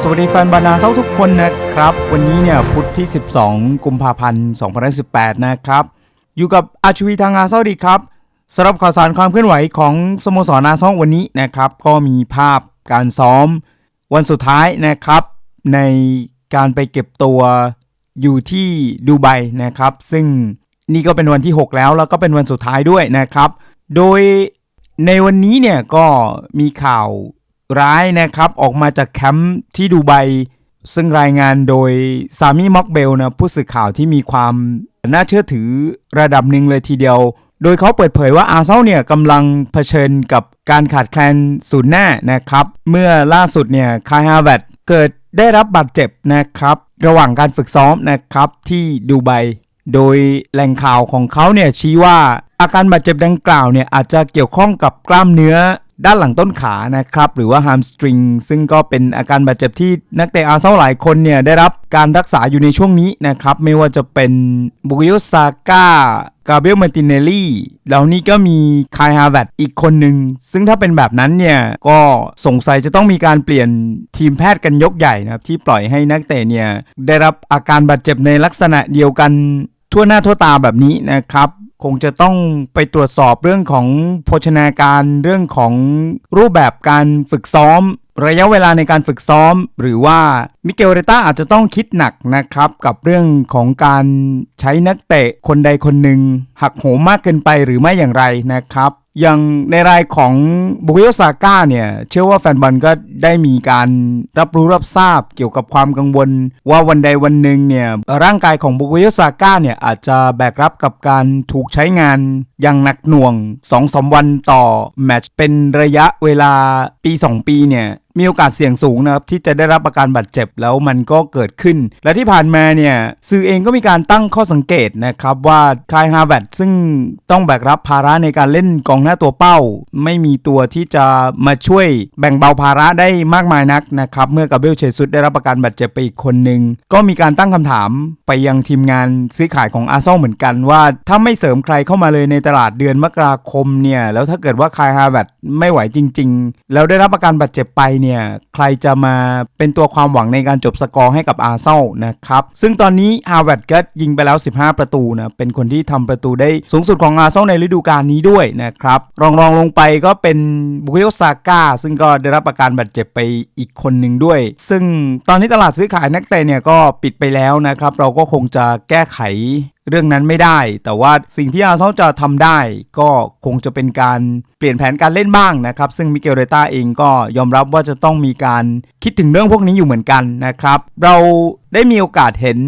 สวัสดีแฟนบานาเซาทุกคนนะครับ วันนี้เนี่ยพุธที่ 12 กุมภาพันธ์2018 นะครับ อยู่กับอาชวีทางอาเซาดีครับสำหรับข่าวสารความเคลื่อนไหวของสโมสรอาเซาวันนี้นะครับ ก็มีภาพการซ้อมวันสุดท้ายนะครับ ในการไปเก็บตัวอยู่ที่ดูไบนะครับ ซึ่งนี่ก็เป็นวันที่ 6 แล้วแล้วก็เป็นวันสุดท้ายด้วยนะครับ โดย ในวันนี้เนี่ยก็มีข่าวร้ายนะครับ ออกมาจากแคมป์ที่ดูไบซึ่งรายงานโดยซามีม็อกเบลนะผู้สื่อข่าวที่มีความน่าเชื่อถือระดับหนึ่งเลยทีเดียว โดยเขาเปิดเผยว่าอาร์เซนอลเนี่ยกำลังเผชิญกับการขาดแคลนศูนย์หน้านะครับ เมื่อล่าสุดเนี่ยคายฮาเวตเกิดได้รับบาดเจ็บนะครับ ระหว่างการฝึกซ้อมนะครับที่ดูไบ โดยแหล่งข่าวของเขาเนี่ยชี้ว่าอาการบาดเจ็บดังกล่าวเนี่ยอาจจะเกี่ยวข้องกับกล้ามเนื้อด้านหลังต้นขานะครับ หรือว่าฮามสตริงซึ่งก็เป็นอาการบาดเจ็บที่นักเตะอาร์เซนอลหลายคนเนี่ยได้รับการรักษาอยู่ในช่วงนี้นะครับ ไม่ว่าจะเป็นบุกโยซาก้ากาเบลมาตินเนลลี่แล้วนี่ก็มีคายฮาเวตอีกคนหนึ่ง ซึ่งถ้าเป็นแบบนั้นเนี่ย ก็สงสัยจะต้องมีการเปลี่ยนทีมแพทย์กันยกใหญ่นะครับ ที่ปล่อยให้นักเตะเนี่ย ได้รับอาการบาดเจ็บในลักษณะเดียวกัน ทั่วหน้าทั่วตาแบบนี้นะครับคงจะต้องไปตรวจสอบเรื่องของโภชนาการเรื่องของรูปแบบการฝึกซ้อม ระยะเวลาในการฝึกซ้อม หรือว่ามิเกลเรต้าอาจจะต้องคิดหนักนะครับ กับเรื่องของการใช้นักเตะคนใดคนหนึ่งหักโหมมากเกินไปหรือไม่อย่างไรนะครับ อย่างในรายของบุกโอซาก้าเนี่ย เชื่อว่าแฟนบอลก็ได้มีการรับรู้รับทราบเกี่ยวกับความกังวล ว่าวันใดวันหนึ่งเนี่ยร่างกายของบุกโอซาก้าเนี่ยอาจจะแบกรับกับการถูกใช้งานอย่างหนักหน่วง2อสวันต่อแมตช์เป็นระยะเวลาปี 2 ปีเนี่ย มีโอกาสเสี่ยงสูงนะครับที่จะได้รับอาการบาดเจ็บแล้วมันก็เกิดขึ้น และที่ผ่านมาเนี่ยสื่อเองก็มีการตั้งข้อสังเกตนะครับว่าคายฮาร์แวตซึ่งต้องแบกรับภาระในการเล่นกองหน้าตัวเป้า ไม่มีตัวที่จะมาช่วยแบ่งเบาภาระได้มากมายนักนะครับเมื่อกาเบลเชซุสได้รับอาการบาดเจ็บไปอีกคนหนึ่งก็มีการตั้งคำถามไปยังทีมงานซื้อขายของอาร์เซนอลเหมือนกันว่า ถ้าไม่เสริมใครเข้ามาเลยในตลาดเดือนมกราคมเนี่ยแล้วถ้าเกิดว่าคายฮาร์แวตไม่ไหวจริง ๆ แล้วได้รับอาการบาดเจ็บไปเนี่ยใครจะมาเป็นตัวความหวังในการจบสกอร์ให้กับอาร์เซนอลนะครับ ซึ่งตอนนี้ฮาร์แวตก็ยิงไปแล้ว 15 ประตูนะเป็นคนที่ทำประตูได้สูงสุดของอาร์เซนอลในฤดูกาลนี้ด้วยนะครับรองรองลงไปก็เป็นบุกโยซาก้าซึ่งก็ได้รับอาการบาดเจ็บไปอีกคนหนึ่งด้วย ซึ่งตอนนี้ตลาดซื้อขายนักเตะเนี่ยก็ปิดไปแล้วนะครับ เราก็คงจะแก้ไขเรื่องนั้นไม่ได้ แต่ว่าสิ่งที่อาร์เซนอลจะทำได้ ก็คงจะเป็นการเปลี่ยนแผนการเล่นบ้างนะครับ ซึ่งมิเกลเรต้าเองก็ยอมรับว่าจะต้องมีการคิดถึงเรื่องพวกนี้อยู่เหมือนกันนะครับ เราได้มีโอกาสเห็น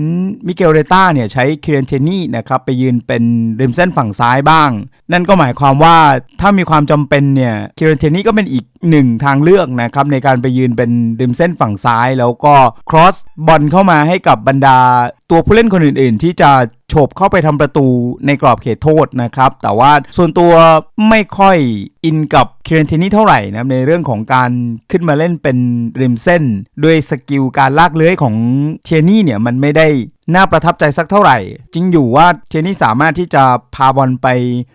มิเกลเรต้าเนี่ยใช้คิเรนเทนี่นะครับไปยืนเป็นริมเส้นฝั่งซ้ายบ้าง นั่นก็หมายความว่าถ้ามีความจำเป็นเนี่ยคิเรนเทนี่ก็เป็นอีกหนึ่งทางเลือกนะครับในการไปยืนเป็นริมเส้นฝั่งซ้าย แล้วก็ครอสบอลเข้ามาให้กับบรรดาตัวผู้เล่นคนอื่น ๆ ที่จะโฉบเข้าไปทำประตูในกรอบเขตโทษนะครับ แต่ว่าส่วนตัวไม่ค่อยอินกับเคเรนเทนี่เท่าไหร่นะในเรื่องของการขึ้นมาเล่นเป็นริมเส้น ด้วยสกิลการลากเลื้อยของเทนี่เนี่ยมันไม่ได้ น่าประทับใจสักเท่าไหร่ จริงอยู่ว่าเทนนี่สามารถที่จะพาบอลไป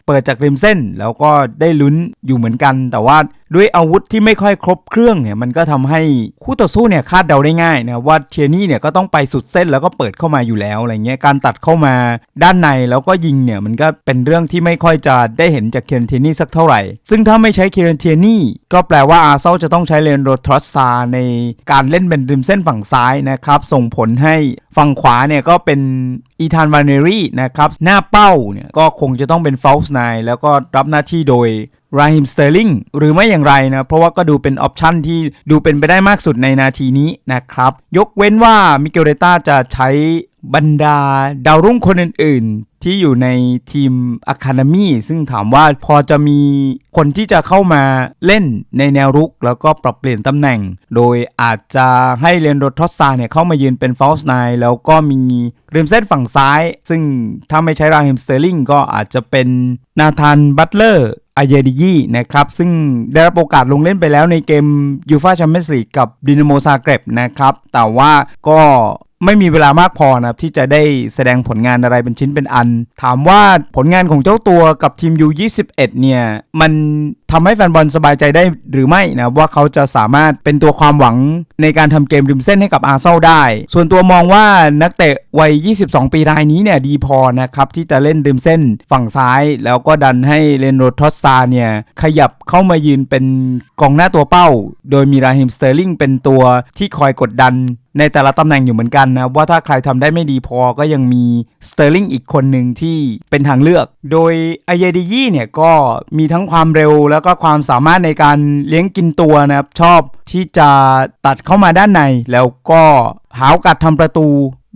เปิดจากริมเส้น แล้วก็ได้ลุ้นอยู่เหมือนกัน แต่ว่าด้วยอาวุธที่ไม่ค่อยครบเครื่องเนี่ยมันก็ทำให้คู่ต่อสู้เนี่ยคาดเดาได้ง่ายนะว่าเทนนี่เนี่ยก็ต้องไปสุดเส้นแล้วก็เปิดเข้ามาอยู่แล้วอะไรเงี้ยการตัดเข้ามาด้านในแล้วก็ยิงเนี่ยมันก็เป็นเรื่องที่ไม่ค่อยจะได้เห็นจากเคนเทนนี่สักเท่าไหร่ ซึ่งถ้าไม่ใช้เคนเทนนี่ก็แปลว่าอาร์เซนอลจะต้องใช้เลนโรทรอสซาในการเล่นเป็นริมเส้นฝั่งซ้ายนะครับส่งผลให้ฝั่งขวาเนี่ยก็เป็นอีธานวานเนรีนะครับ หน้าเป้าเนี่ยก็คงจะต้องเป็นฟอลส์ไนแล้วก็รับหน้าที่โดย ราฮิมสเตอร์ลิงหรือไม่อย่างไรนะเพราะว่าก็ดูเป็นออปชันที่ดูเป็นไปได้มากสุดในนาทีนี้นะครับ ยกเว้นว่ามิเกลเรต้าจะใช้บรรดาดาวรุ่งคนอื่น ๆ ที่อยู่ในทีมอะคาเดมีซึ่งถามว่าพอจะมีคนที่จะเข้ามาเล่นในแนวรุก แล้วก็ปรับเปลี่ยนตำแหน่ง โดยอาจจะให้เรนโดทอสซาเนี่ยเข้ามายืนเป็นฟอลส์ไนแล้วก็มีริมเส้นฝั่งซ้าย ซึ่งถ้าไม่ใช้ราฮิมสเตอร์ลิงก็อาจจะเป็นนาธานบัตเลอร์ อายดิยีนะครับ ซึ่งได้รับโอกาสลงเล่นไปแล้วในเกมยูฟาแชมเปี้ยนส์ลีกกับดินาโมซาเกร็บนะครับ แต่ว่าก็ไม่มีเวลามากพอนะครับ ที่จะได้แสดงผลงานอะไรเป็นชิ้นเป็นอัน ถามว่าผลงานของเจ้าตัวกับทีม U21 เนี่ย มัน ททำให้แฟนบอลสบายใจได้หรือไม่นะว่าเขาจะสามารถเป็นตัวความหวังในการทำเกมริมเส้นให้กับอาร์เซนอลได้ ส่วนตัวมองว่านักเตะวัย 22 ปีรายนี้เนี่ยดีพอนะครับที่จะเล่นริมเส้นฝั่งซ้าย แล้วก็ดันให้เลนโรทอสซาเนี่ยขยับเข้ามายืนเป็นกองหน้าตัวเป้า โดยมีราฮิมสเตอร์ลิงเป็นตัวที่คอยกดดันในแต่ละตำแหน่งอยู่เหมือนกันนะ ว่าถ้าใครทำได้ไม่ดีพอก็ยังมีสเตอร์ลิงอีกคนหนึ่งที่เป็นทางเลือก โดยอเยดียี่เนี่ยก็มีทั้งความเร็วแล้วก็ความสามารถในการเลี้ยงกินตัวนะครับ ชอบที่จะตัดเข้ามาด้านใน แล้วก็หาโอกาสทำประตู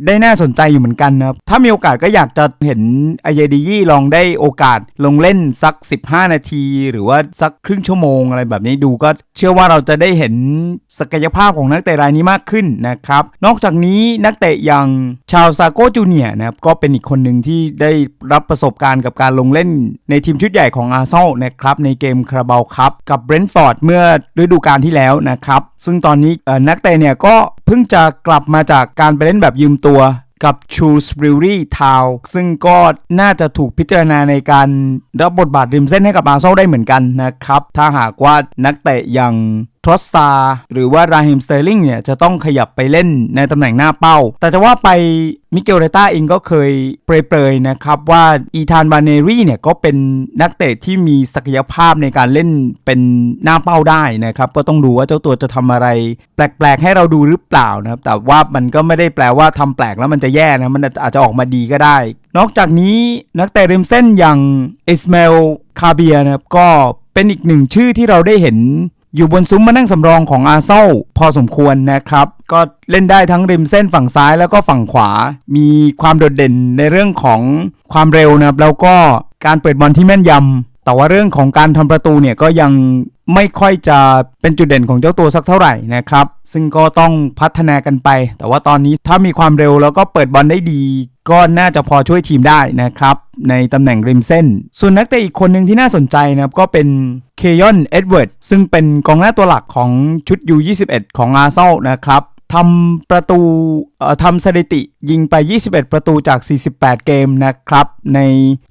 ได้น่าสนใจอยู่เหมือนกันนะครับ ถ้ามีโอกาสก็อยากจะเห็นอเยดียี่ลองได้โอกาสลงเล่นสัก 15 นาที หรือว่าสักครึ่งชั่วโมงอะไรแบบนี้ดูก็เชื่อว่าเราจะได้เห็นศักยภาพของนักเตะรายนี้มากขึ้นนะครับ นอกจากนี้นักเตะอย่างชาวซาโกจูเนียนะครับก็เป็นอีกคนหนึ่งที่ได้รับประสบการณ์กับการลงเล่นในทีมชุดใหญ่ของอาร์เซนอลนะครับในเกมคาราบาวคัพกับเบรนท์ฟอร์ดเมื่อฤดูกาลที่แล้วนะครับซึ่งตอนนี้นักเตะเนี่ยก็เพิ่งจะกลับมาจากการไปเล่นแบบยืมตัวกับชูสปริวรี่ทาวซึ่งก็น่าจะถูกพิจารณาในการรับบทบาทริมเส้นให้กับอาร์เซนอลได้เหมือนกันนะครับ ถ้าหากว่านักเตะอย่าง ทรอสซาหรือว่าราฮิมสเตอร์ลิงเนี่ยจะต้องขยับไปเล่นในตำแหน่งหน้าเป้า แต่จะว่าไปมิเกลเรต้าเองก็เคยเปรยๆนะครับว่าอีธานบาเนรี่เนี่ยก็เป็นนักเตะที่มีศักยภาพในการเล่นเป็นหน้าเป้าได้นะครับก็ต้องดูว่าเจ้าตัวจะทำอะไร แปลกๆ ให้เราดูหรือเปล่านะครับแต่ว่ามันก็ไม่ได้แปลว่าทำแปลกแล้วมันจะแย่นะมันอาจจะออกมาดีก็ได้ นอกจากนี้นักเตะริมเส้นอย่างอิสมาอลคาเบียนะครับก็เป็นอีกหนึ่งชื่อที่เราได้เห็น อยู่บนซุ้มมานั่งสำรองของอาเซาพอสมควรนะครับ ก็เล่นได้ทั้งริมเส้นฝั่งซ้ายแล้วก็ฝั่งขวา มีความโดดเด่นในเรื่องของความเร็วนะครับแล้วก็การเปิดบอลที่แม่นยำ แต่ว่าเรื่องของการทำประตูเนี่ยก็ยังไม่ค่อยจะเป็นจุดเด่นของเจ้าตัวสักเท่าไหร่นะครับ ซึ่งก็ต้องพัฒนากันไป แต่ว่าตอนนี้ถ้ามีความเร็วแล้วก็เปิดบอลได้ดี ก็น่าจะพอช่วยทีมได้นะครับ ในตำแหน่งริมเส้น ส่วนนักเตะอีกคนหนึ่งที่น่าสนใจนะครับ ก็เป็นเคยอนเอ็ดเวิร์ดซึ่งเป็นกองหน้าตัวหลักของชุด U21 ของอาร์เซนอลนะครับ ทำประตูเอ่อทำสถิติยิงไป 21 ประตูจาก 48 เกมนะครับ ใน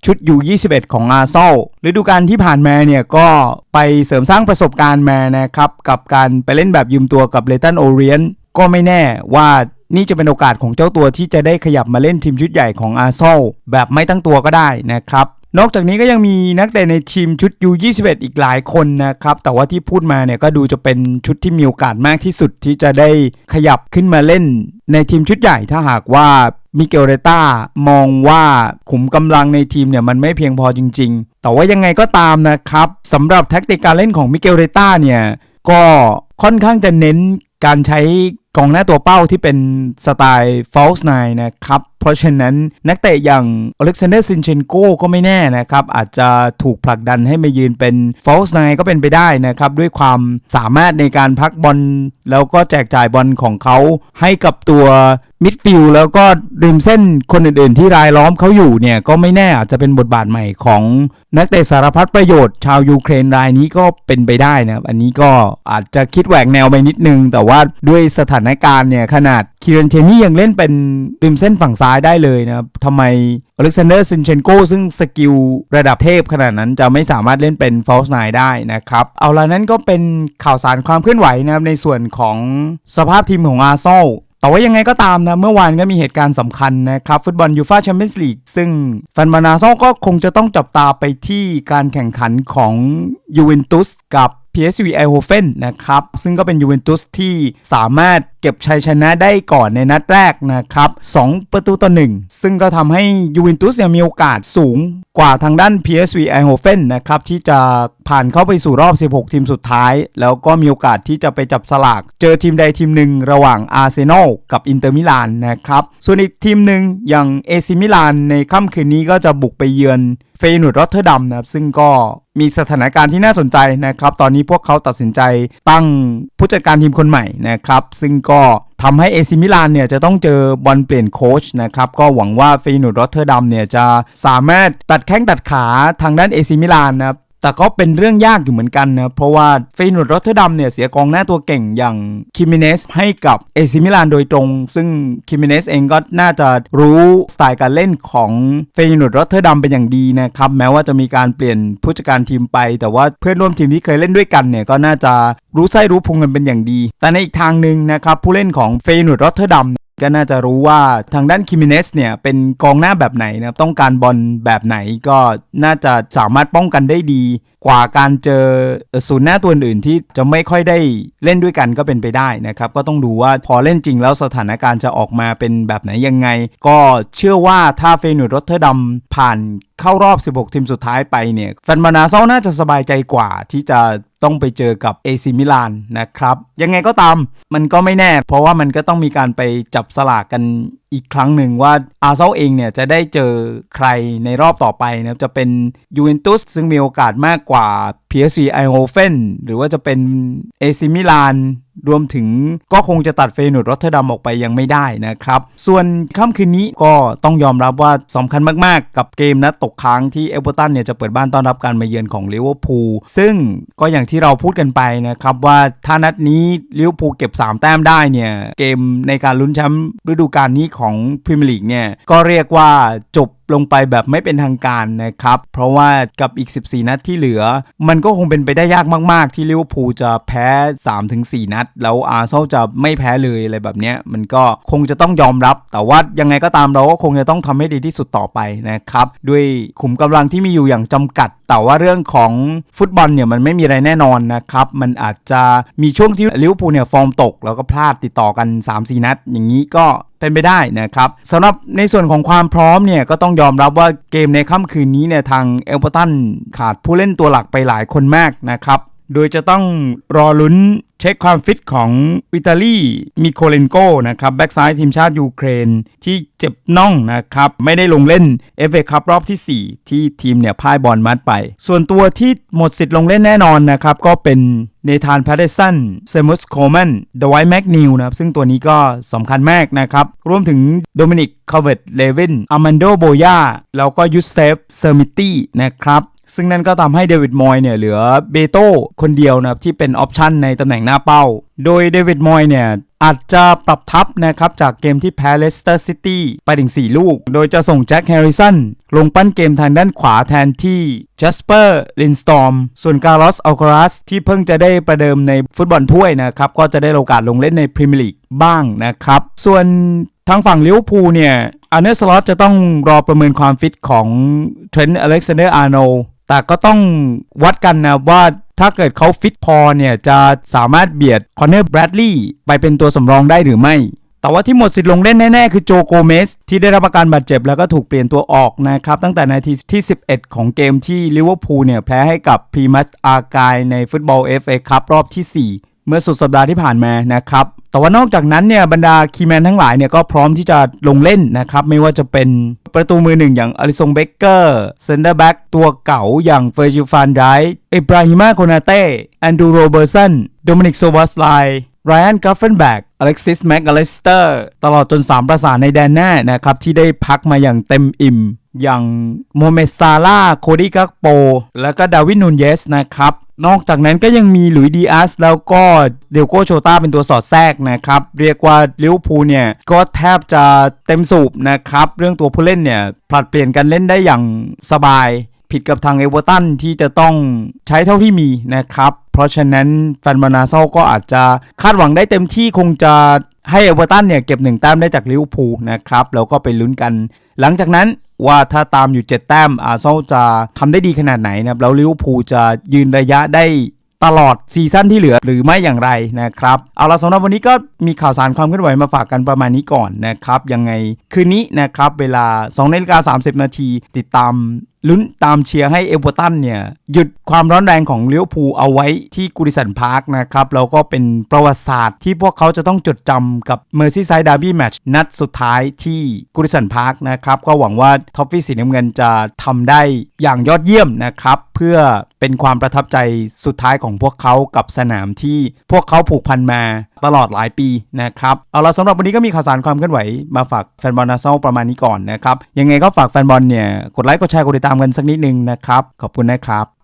ชุดอยู่ 21 ของอาร์เซอลฤดูกาลที่ผ่านมาเนี่ย ก็ไปเสริมสร้างประสบการณ์มานะครับ กับการไปเล่นแบบยืมตัวกับเลตันโอเรียนก็ไม่แน่ว่านี่จะเป็นโอกาสของเจ้าตัวที่จะได้ขยับมาเล่นทีมชุดใหญ่ของอาร์เซอลแบบไม่ตั้งตัวก็ได้นะครับ นอกจากนี้ก็ยังมีนักเตะในทีมชุด U21 อีกหลายคนนะครับ แต่ว่าที่พูดมาเนี่ยก็ดูจะเป็นชุดที่มีโอกาสมากที่สุดที่จะได้ขยับขึ้นมาเล่นในทีมชุดใหญ่ถ้าหากว่ามิเกลเรต้ามองว่าขุมกำลังในทีมเนี่ยมันไม่เพียงพอจริง ๆ แต่ว่ายังไงก็ตามนะครับสำหรับแท็กติกการเล่นของมิเกลเรต้าเนี่ยก็ค่อนข้างจะเน้นการใช้ กองหน้าตัวเป้าที่เป็นสไตล์ false n i n นะครับ เพราะฉะนั้นนักเตะอย่างอเล็กซานเดอร์ซินเชนโกก็ไม่แน่นะครับ อาจจะถูกผลักดันให้มายืนเป็น false n i n ก็เป็นไปได้นะครับ ด้วยความสามารถในการพักบอลแล้วก็แจกจ่ายบอลของเขาให้กับตัว มิดฟิลแล้วก็ริมเส้นคนอื่นๆ ที่รายล้อมเขาอยู่เนี่ยก็ไม่แน่อาจจะเป็นบทบาทใหม่ของนักเตะสารพัดประโยชน์ ชาวยูเครนรายนี้ก็เป็นไปได้นะครับ อันนี้ก็อาจจะคิดแหวกแนวไปนิดนึง แต่ว่าด้วยสถานการณ์เนี่ยขนาดคิรันเทนี่ยังเล่นเป็นริมเส้นฝั่งซ้ายได้เลยนะครับทำไมอเล็กซานเดอร์ซินเชนโกซึ่งสกิลระดับเทพขนาดนั้นจะไม่สามารถเล่นเป็นฟอลส์ไนได้นะครับ เอาละนั้นก็เป็นข่าวสารความเคลื่อนไหวนะครับในส่วนของสภาพทีมของอาร์เซอล แต่ว่ายังไงก็ตามนะ เมื่อวานก็มีเหตุการณ์สำคัญนะครับ ฟุตบอลยูฟ่าแชมเปี้ยนส์ลีกซึ่งแฟนบอลอาโซอก็คงจะต้องจับตาไปที่การแข่งขันของยูเวนตุสกับ PSV Eindhoven นะครับ ซึ่งก็เป็นยูเวนตุสที่สามารถเก็บชัยชนะได้ก่อนในนัดแรกนะครับ 2 ประตูต่อ 1 ซึ่งก็ทำให้ยูเวนตุสเนี่ยมีโอกาสสูงกว่าทางด้าน PSV Eindhoven นะครับ ที่จะผ่านเข้าไปสู่รอบ 16 ทีมสุดท้าย แล้วก็มีโอกาสที่จะไปจับสลาก เจอทีมใดทีมหนึ่งระหว่างอาร์เซนอลกับอินเตอร์มิลานนะครับ ส่วนอีกทีมหนึ่งอย่างเอซิมิลานในค่ำคืนนี้ก็จะบุกไปเยือน เฟยนูดรอตเทอร์ดัมนะครับซึ่งก็มีสถานการณ์ที่น่าสนใจนะครับ ตอนนี้พวกเขาตัดสินใจตั้งผู้จัดการทีมคนใหม่นะครับ ซึ่งก็ทำให้เอซิมิลานเนี่ยจะต้องเจอบอลเปลี่ยนโค้ชนะครับ ก็หวังว่าเฟยนูดรอตเทอร์ดัมเนี่ยจะสามารถตัดแข้งตัดขาทางด้านเอซิมิลานนะครับ แต่ก็เป็นเรื่องยากอยู่เหมือนกันนะ เพราะว่าเฟยนูดรอตเทอร์ดัมเนี่ยเสียกองหน้าตัวเก่งอย่างคิมิเนสให้กับเอซิมิลานโดยตรง ซึ่งคิมิเนสเองก็น่าจะรู้สไตล์การเล่นของเฟยนูดรอตเทอร์ดัมเป็นอย่างดีนะครับ แม้ว่าจะมีการเปลี่ยนผู้จัดการทีมไป แต่ว่าเพื่อนร่วมทีมที่เคยเล่นด้วยกันเนี่ยก็น่าจะรู้ไส้รู้พุงกันเป็นอย่างดี แต่ในอีกทางหนึ่งนะครับผู้เล่นของเฟยนูดรอตเทอร์ดัม ก็น่าจะรู้ว่าทางด้านคิมิเนสเนี่ยเป็นกองหน้าแบบไหนนะครับต้องการบอลแบบไหนก็น่าจะสามารถป้องกันได้ดี กว่าการเจอศูนย์หน้าตัวอื่นที่จะไม่ค่อยได้เล่นด้วยกันก็เป็นไปได้นะครับ ก็ต้องดูว่าพอเล่นจริงแล้วสถานการณ์จะออกมาเป็นแบบไหนยังไง ก็เชื่อว่าถ้าเฟนูดรอตเทอร์ดัมผ่านเข้ารอบ 16 ทีมสุดท้ายไปเนี่ยแฟนบานาเซาน่าจะสบายใจกว่าที่จะต้องไปเจอกับเอซิมิลานนะครับ ยังไงก็ตามมันก็ไม่แน่ เพราะว่ามันก็ต้องมีการไปจับสลากกันอีกครั้งหนึ่งว่าอาร์เซาเองเนี่ยจะได้เจอใครในรอบต่อไปนะครับจะเป็นยูเวนตุสซึ่งมีโอกาสมากกว่า PSV e i n h o f e n หรือว่าจะเป็นเอซิมิลาน รวมถึงก็คงจะตัดเฟยนูดรอตเทอร์ดัมออกไปยังไม่ได้นะครับ ส่วนค่ำคืนนี้ก็ต้องยอมรับว่าสำคัญมากๆ กับเกมนัดตกค้างที่เอเวอร์ตันเนี่ยจะเปิดบ้านต้อนรับการมาเยือนของลิเวอร์พูลซึ่งก็อย่างที่เราพูดกันไปนะครับว่าถ้านัดนี้ลิเวอร์พูลเก็บ 3 แต้มได้เนี่ยเกมในการลุ้นแชมป์ฤดูกาลนี้ของพรีเมียร์ลีกเนี่ยก็เรียกว่าจบ ลงไปแบบไม่เป็นทางการนะครับ เพราะว่ากับอีก 14 นัดที่เหลือ มันก็คงเป็นไปได้ยากมากๆ ที่ลิเวอร์พูลจะแพ้ 3-4 นัด แล้วอาร์เซนอลจะไม่แพ้เลยอะไรแบบเนี้ยมันก็คงจะต้องยอมรับ แต่ว่ายังไงก็ตามเราก็คงจะต้องทำให้ดีที่สุดต่อไปนะครับ ด้วยขุมกำลังที่มีอยู่อย่างจำกัด แต่ว่าเรื่องของฟุตบอลเนี่ยมันไม่มีอะไรแน่นอนนะครับ มันอาจจะมีช่วงที่ลิเวอร์พูลเนี่ยฟอร์มตก แล้วก็พลาดติดต่อกัน 3-4 นัด อย่างนี้ก็เป็นไปได้นะครับสำหรับในส่วนของความพร้อมเนี่ยก็ต้องยอมรับว่าเกมในค่ำคืนนี้เนี่ยทางเอลเบอร์ตันขาดผู้เล่นตัวหลักไปหลายคนมากนะครับโดยจะต้องรอลุ้น เช็คความฟิตของวิตาลีมิโคเลนโกนะครับแบ็กซ้ายทีมชาติยูเครนที่เจ็บน่องนะครับ ไม่ได้ลงเล่น FA เอคัพรอบที่ 4 ที่ทีมเนี่ยพ่ายบอลมัดไป ส่วนตัวที่หมดสิทธิ์ลงเล่นแน่นอนนะครับ ก็เป็นเนธานแพดเดสันเซมุสโคแมนเดวายแมกนิวนะครับ ซึ่งตัวนี้ก็สำคัญมากนะครับ รวมถึงโดมินิกคาเวตเลวินอามันโดโบยาแล้วก็ยูสเซฟเซอร์มิตี้นะครับ ซึ่งนั่นก็ทำให้เดวิดมอยเนี่ยเหลือเบโต้คนเดียวนะครับที่เป็นออปชันในตำแหน่งหน้าเป้า โดยเดวิดมอยเนี่ยอาจจะปรับทับนะครับจากเกมที่แพ้เลสเตอร์ซิตี้ไปถึง 4 ลูก โดยจะส่งแจ็คแฮร์ริสันลงปั้นเกมทางด้านขวาแทนที่จัสเปอร์ลินสตอมส่วนการลอสอัลคารัสที่เพิ่งจะได้ประเดิมในฟุตบอลถ้วยนะครับ ก็จะได้โอกาสลงเล่นในพรีเมียร์ลีกบ้างนะครับ ส่วนทางฝั่งลิเวอร์พูลเนี่ยอาร์เนสลอตจะต้องรอประเมินความฟิตของเทรนต์อเล็กซานเดอร์อาร์โน แต่ก็ต้องวัดกันนะว่าถ้าเกิดเขาฟิตพอเนี่ย จะสามารถเบียดคอนเนอร์แบรดลีย์ไปเป็นตัวสำรองได้หรือไม่ แต่ว่าที่หมดสิทธิ์ลงเล่นแน่ ๆ คือโจโกเมส ที่ได้รับอาการบาดเจ็บแล้วก็ถูกเปลี่ยนตัวออกนะครับ ตั้งแต่นาทีที่ 11 ของเกมที่ลิเวอร์พูลเนี่ย แพ้ให้กับพรีมัสอากายในฟุตบอล FA คัพรอบที่ 4 เมื่อสุดสัปดาห์ที่ผ่านมานะครับแต่ว่านอกจากนั้นเนี่ยบรรดาคีแมนทั้งหลายเนี่ยก็พร้อมที่จะลงเล่นนะครับไม่ว่าจะเป็น ประตูมือหนึ่งอย่างอลิซงเบเกอร์เซนเตอร์แบ็กตัวเก่าอย่างเฟอร์จิฟานไดอิบราฮิมาโคนาเต้แอนดูโรเบอร์สันโดมินิกโซวาสไลไรอันกัฟเฟนแบกอเล็กซิสแม็กอเลสเตอร์ตลอดจน 3 ประสานในแดนหน้านะครับ ที่ได้พักมาอย่างเต็มอิ่ม อย่างโมเมสซาลาโคดี้กักโป แล้วก็ดาวินนูนเยสนะครับ นอกจากนั้นก็ยังมีหลุยดีอาสแล้วก็เดลโกโชตาเป็นตัวสอดแทรกนะครับ เรียกว่าลิเวอร์พูลเนี่ย ก็แทบจะเต็มสูบนะครับ เรื่องตัวผู้เล่นเนี่ยผลัดเปลี่ยนกันเล่นได้อย่างสบาย ผิดกับทางเอเวอร์ตันที่จะต้องใช้เท่าที่มีนะครับ เพราะฉะนั้นแฟนบานาเซาก็อาจจะคาดหวังได้เต็มที่คงจะให้เอเวอร์ตันเนี่ยเก็บหนึ่งแต้มได้จากลิเวอร์พูลนะครับแล้วก็ไปลุ้นกัน หลังจากนั้นว่าถ้าตามอยู่ 7 แต้มอาร์เซนอลจะทำได้ดีขนาดไหนนะครับ แล้วลิเวอร์พูลจะยืนระยะได้ตลอดซีซั่นที่เหลือหรือไม่อย่างไรนะครับ เอาละสำหรับวันนี้ก็มีข่าวสารความเคลื่อนไหวมาฝากกันประมาณนี้ก่อนนะครับ ยังไงคืนนี้นะครับ เวลา2นาฬิกา30 นาทีติดตามลุ้นตามเชียร์ให้เอเวอร์ตันเนี่ย หยุดความร้อนแรงของเลิเวอร์พูเอาไว้ที่กูริสันพาร์คนะครับ แล้วก็เป็นประวัติศาสตร์ที่พวกเขาจะต้องจดจำกับเมอร์ซี่ไซด์ดาร์บี้แมตช์นัดสุดท้ายที่กูริสันพาร์คนะครับ ก็หวังว่าท็อฟฟี่สีน้ำเงินจะทำได้อย่างยอดเยี่ยมนะครับ เพื่อเป็นความประทับใจสุดท้ายของพวกเขากับสนามที่พวกเขาผูกพันมาตลอดหลายปีนะครับเอาละสำหรับวันนี้ก็มีข่าวสารความเคลื่อนไหวมาฝากแฟนบอลนาเซลประมาณนี้ก่อนนะครับยังไงก็ฝากแฟนบอลเนี่ยกดไลค์กดแชร์กดติดตามกันสักนิดนึงนะครับขอบคุณนะครับ